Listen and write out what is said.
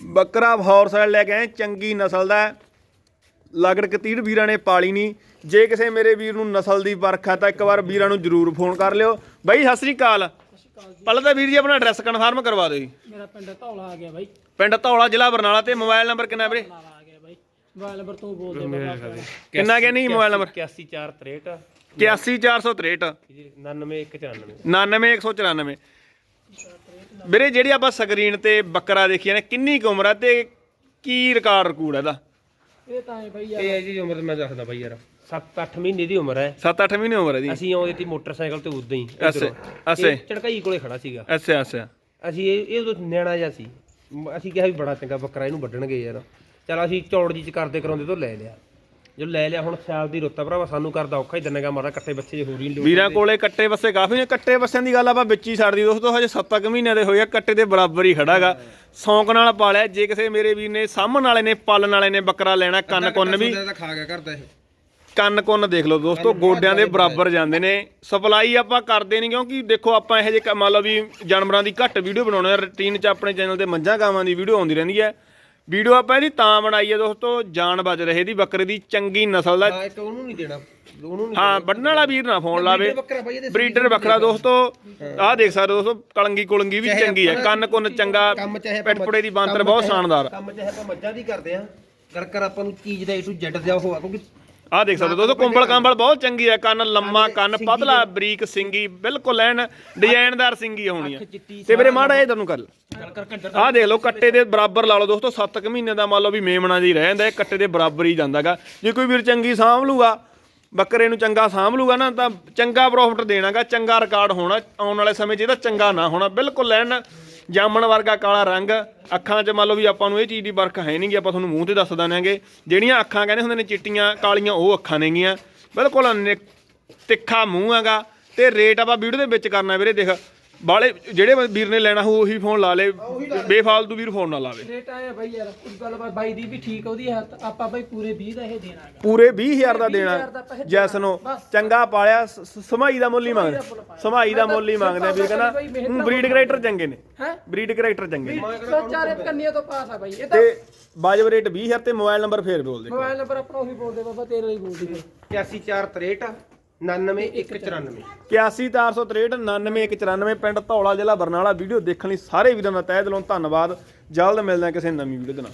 ਬੱਕਰਾ ਹੌਰ ਸਾਈਡ ਲੈ ਕੇ ਆਏ ਚੰਗੀ ਨਸਲ ਦਾ ਹੈ। ਲਗੜ ਕਤੀੜ ਵੀਰਾਂ ਨੇ ਪਾਲੀ ਨਹੀਂ। ਜੇ ਕਿਸੇ ਮੇਰੇ ਵੀਰ ਨੂੰ ਨਸਲ ਦੀ ਪਰਖ ਹੈ ਤਾਂ ਇੱਕ ਵਾਰ ਵੀਰਾਂ ਨੂੰ ਜਰੂਰ ਫੋਨ ਕਰ ਲਿਓ। ਬਾਈ ਸਤਿ ਸ੍ਰੀ ਅਕਾਲ। ਪਹਿਲਾਂ ਤਾਂ ਵੀਰ ਜੀ ਆਪਣਾ ਐਡਰੈਸ ਕਨਫਰਮ ਕਰਵਾ ਦਿਓ ਜੀ। ਮੇਰਾ ਪਿੰਡ ਧੌਲਾ ਆ ਗਿਆ ਬਾਈ। ਪਿੰਡ ਧੌਲਾ ਜ਼ਿਲ੍ਹਾ ਬਰਨਾਲਾ ਤੇ ਮੋਬਾਈਲ ਨੰਬਰ ਕਿੰਨਾ ਵੀਰੇ? ਧੌਲਾ ਆ ਗਿਆ ਬਾਈ। ਮੋਬਾਈਲ ਨੰਬਰ ਤੂੰ ਬੋਲ ਦੇ ਕਿੰਨਾ ਕਿ ਨਹੀਂ ਮੋਬਾਈਲ ਨੰਬਰ? 8463 81463 99194 99194 ਵੀਰੇ ਜਿਹੜੀ ਆਪਾਂ ਸਕਰੀਨ ਤੇ ਬੱਕਰਾ ਦੇਖੀਏ ਨੇ ਕਿੰਨੀ ਕੁ ਉਮਰ ਹੈ ਤੇ ਕੀ ਰਿਕਾਰਡ ਰਕੂੜ ਇਹਦਾ? ਇਹ ਤਾਂ ਹੈ ਬਾਈ ਯਾਰ ਇਹ ਹੈ ਜੀ ਉਮਰ ਮੈਂ ਦੱਸਦਾ ਬਾਈ ਯਾਰ। 7-8 ਮਹੀਨੇ ਦੀ ਉਮਰ ਹੈ। 7-8 ਮਹੀਨੇ ਉਮਰ ਹੈ ਦੀ ਅਸੀਂ ਆਉਂਦੇ ਸੀ ਮੋਟਰਸਾਈਕਲ ਤੇ ਉਦਾਂ ਹੀ ਅੱਛਾ। ਇਹ ਝੜਕਾਈ ਕੋਲੇ ਖੜਾ ਸੀਗਾ। ਅੱਛਾ ਅੱਛਾ। ਅਸੀਂ ਇਹ ਇਹ ਉਦੋਂ ਨਿਆਣਾ ਜਿਹਾ ਸੀ। ਅਸੀਂ ਕਿਹਾ ਵੀ ਬੜਾ ਚੰਗਾ ਬੱਕਰਾ ਇਹਨੂੰ ਵੱਢਣਗੇ ਯਾਰ। ਚਲ ਅਸੀਂ ਚੌੜ ਜੀ ਚ ਕਰਦੇ ਕਰਾਉਂਦੇ ਤੋਂ ਲੈ ਲਿਆ। ਜੋ ਲੈ ਲਿਆ ਹੁਣ ਸਿਆਲ ਦੀ ਰੁੱਤ ਆ ਭਰਾਵਾ ਸਾਨੂੰ ਕਰਦਾ ਔਖਾ ਹੀ ਦੰਨੇਗਾ ਮਾਰਾ ਕੱਟੇ ਬੱਚੇ ਹੋ ਰਹੀ ਲੋੜ ਵੀਰਾਂ ਕੋਲੇ ਕੱਟੇ ਬੱਸੇ ਕਾਫੀ ਨੇ ਕੱਟੇ ਬੱਸਿਆਂ ਦੀ ਗੱਲ ਆਪਾਂ ਵਿੱਚ ਹੀ ਛੱਡਦੀ ਦੋਸਤੋ ਹਜੇ 7 ਕੁ ਮਹੀਨਿਆਂ ਦੇ ਹੋਏ ਆ ਕੱਟੇ ਦੇ ਬਰਾਬਰ ਹੀ ਖੜਾਗਾ ਸੌਂਕ ਨਾਲ ਪਾਲਿਆ ਜੇ ਕਿਸੇ ਮੇਰੇ ਵੀਰ ਨੇ ਸਾਹਮਣ ਵਾਲੇ ਨੇ ਪਾਲਣ ਵਾਲੇ ਨੇ ਬੱਕਰਾ ਲੈਣਾ ਕੰਨ ਕੁੰਨ ਵੀ। ਤਾਂ ਖਾ ਗਿਆ ਕਰਦਾ ਇਹ। ਕੰਨ ਕੁੰਨ ਦੇਖ ਲਓ ਦੋਸਤੋ ਗੋਡਿਆਂ ਦੇ ਬਰਾਬਰ ਜਾਂਦੇ ਨੇ। ਸਪਲਾਈ ਆਪਾਂ ਕਰਦੇ ਨਹੀਂ ਕਿਉਂਕਿ ਦੇਖੋ ਆਪਾਂ ਇਹੋ ਜਿਹੇ ਮੰਨ ਲਓ ਵੀ ਜਾਨਵਰਾਂ ਦੀ ਘੱਟ ਵੀਡੀਓ ਬਣਾਉਣੇ ਆ ਰੂਟੀਨ 'ਚ ਆਪਣੇ ਚੈਨਲ ਤੇ ਮੱਝਾਂ ਗਾਵਾਂ ਦੀ ਵੀਡੀਓ ਆਉਂਦੀ ਰਹਿੰਦੀ ਹੈ। ਵੀਡੀਓ ਆਪਾਂ ਇਹਦੀ ਤਾਂ ਬਣਾਈ ਹੈ ਦੋਸਤੋ ਜਾਨ ਬਚ ਰਹੇ ਦੀ ਬੱਕਰੇ ਦੀ ਚੰਗੀ ਨਸਲ ਦਾ। ਹਾਂ ਇੱਕ ਉਹਨੂੰ ਨਹੀਂ ਦੇਣਾ। ਉਹਨੂੰ ਨਹੀਂ ਹਾਂ ਵੱਢਣ ਵਾਲਾ ਵੀਰ ਨਾ ਫੋਨ ਲਾਵੇ। ਬੱਕਰਾ ਬਰੀਡਰ ਵੱਖਰਾ ਦੋਸਤੋ ਆਹ ਦੇਖ ਸਕਦੇ ਹੋ ਦੋਸਤੋ ਕਲੰਗੀ ਕੁਲੰਗੀ ਵੀ ਚੰਗੀ ਹੈ ਕੰਨ ਕੁੰਨ ਚੰਗਾ ਪਿੱਟਪੁੜੇ ਦੀ ਬਾਂਦਰ ਬਹੁਤ ਸ਼ਾਨਦਾਰ। ਕੰਮ ਚਾਹੇ ਆਪਾਂ ਮੱਝਾਂ ਦੀ ਕਰਦੇ ਆ। ਕਰ ਕਰ ਆਪਾਂ ਨੂੰ ਚੀਜ਼ ਦਾ ਏ ਟੂ ਜ਼ੈਡ ਦਿਆ ਹੋਆ ਕਿਉਂਕਿ ਆਹ ਦੇਖ ਸਕਦੇ ਹੋ ਦੋਸਤੋ ਕੁੰਬਲ ਕੰਬਲ ਬਹੁਤ ਚੰਗੀ ਹੈ ਕੰਨ ਲੰਮਾ ਕੰਨ ਪਤਲਾ ਬਰੀਕ ਸਿੰਗੀ ਬਿਲਕੁਲ ਐਨ ਡਿਜ਼ਾਈਨਦਾਰ ਸਿੰਗੀ ਹੋਣੀ ਹੈ ਤੇ ਵੀਰੇ ਮਾੜਾ ਇਹ ਤੁਹਾਨੂੰ ਗੱਲ ਆਹ ਦੇਖ ਲਓ ਕੱਟੇ ਦੇ ਬਰਾਬਰ ਲਾ ਲਓ ਦੋਸਤੋ 7 ਕੁ ਮਹੀਨੇ ਦਾ ਮੰਨ ਲਓ ਵੀ ਮੇਮਣਾ ਦੀ ਰਹਿ ਜਾਂਦਾ ਇਹ ਕੱਟੇ ਦੇ ਬਰਾਬਰ ਹੀ ਜਾਂਦਾਗਾ ਜੇ ਕੋਈ ਵੀਰ ਚੰਗੀ ਸਾਂਭ ਲੂਗਾ ਬੱਕਰੇ ਨੂੰ ਚੰਗਾ ਸਾਂਭ ਲੂਗਾ ਨਾ ਤਾਂ ਚੰਗਾ ਪ੍ਰੋਫਿਟ ਦੇਣਾਗਾ ਚੰਗਾ ਰਿਕਾਰਡ ਹੋਣਾ ਆਉਣ ਵਾਲੇ ਸਮੇਂ 'ਚ ਇਹਦਾ ਚੰਗਾ ਨਾ ਹੋਣਾ ਬਿਲਕੁਲ ਲੈਣ ਜਾਮਣ ਵਰਗਾ ਕਾਲਾ ਰੰਗ, ਅੱਖਾਂ 'ਚ ਮੰਨ ਲਓ ਵੀ ਆਪਾਂ ਨੂੰ ਇਹ ਚੀਜ਼ ਦੀ ਵਰਖ ਹੈ ਨਹੀਂਗੀ ਆਪਾਂ ਤੁਹਾਨੂੰ ਮੂੰਹ ਤੇ ਦੱਸ ਦਾਂਗੇ ਜਿਹੜੀਆਂ ਅੱਖਾਂ ਕਹਿੰਦੇ ਹੁੰਦੇ ਨੇ ਚਿੱਟੀਆਂ, ਕਾਲੀਆਂ, ਉਹ ਅੱਖਾਂ ਨੇਗੀਆਂ ਬਿਲਕੁਲ ਤਿੱਖਾ ਮੂੰਹ ਹੈਗਾ ਤੇ ਰੇਟ ਆਪਾਂ ਵੀਡੀਓ ਦੇ ਵਿੱਚ ਕਰਨਾ ਵੀਰੇ, ਦੇਖ। ਬਾਲੇ ਜਿਹੜੇ ਵੀਰ ਨੇ ਲੈਣਾ ਹੋ ਉਹੀ ਫੋਨ ਲਾ ਲੇ। ਬੇਫਾਲਤੂ ਵੀਰ ਫੋਨ ਨਾ ਲਾਵੇ। ਰੇਟ ਆਇਆ ਬਾਈ ਯਾਰ ਕੁਝ ਗੱਲ ਬਾਈ ਦੀ ਵੀ ਠੀਕ ਉਹਦੀ ਹੈ ਤਾਂ ਆਪਾਂ ਬਾਈ ਪੂਰੇ 20 ਦਾ ਇਹ ਦੇਣਾ ਹੈਗਾ। ਪੂਰੇ 20000 ਦਾ 20,000 ਦੇਣਾ। ਦਾ ਪੈਸੇ ਜੈਸਨੋ ਚੰਗਾ ਪਾਲਿਆ ਸ- ਸ- ਸਮਾਈ ਦਾ ਮੁੱਲ ਹੀ ਮੰਗਦੇ। ਸਮਾਈ ਦਾ ਮੁੱਲ ਹੀ ਮੰਗਦੇ ਆ ਵੀਰ ਕਹਿੰਦਾ ਬਰੀਡ ਕਰੈਕਟਰ ਚੰਗੇ ਨੇ। ਹੈ? ਬਰੀਡ ਕਰੈਕਟਰ ਚੰਗੇ ਨੇ। ਸੋ ਚਾਰੇ ਕੰਨੀਆਂ ਤੋਂ ਪਾਸ ਆ ਬਾਈ ਇਹ ਤਾਂ ਤੇ ਵਾਜਬ ਰੇਟ 20000 ਤੇ ਮੋਬਾਈਲ ਨੰਬਰ ਫੇਰ ਬੋਲ ਦੇ। ਮੋਬਾਈਲ ਨੰਬਰ ਆਪਣਾ ਉਹੀ ਬੋਲ ਦੇ ਬਾਬਾ ਤੇਰੇ ਲਈ ਬੋਲਦੀ ਫਿਰ 8463 99194 81463 99194 ਪਿੰਡ ਧੌਲਾ ਜ਼ਿਲ੍ਹਾ ਬਰਨਾਲਾ। ਵੀਡੀਓ ਦੇਖਣ ਲਈ ਸਾਰੇ ਵੀਰਾਂ ਦਾ ਤਹਿ ਦਿਲੋਂ ਧੰਨਵਾਦ। ਜਲਦ ਮਿਲਦੇ ਹਾਂ ਕਿਸੇ ਨਵੀਂ ਵੀਡੀਓ ਦੇ ਨਾਲ।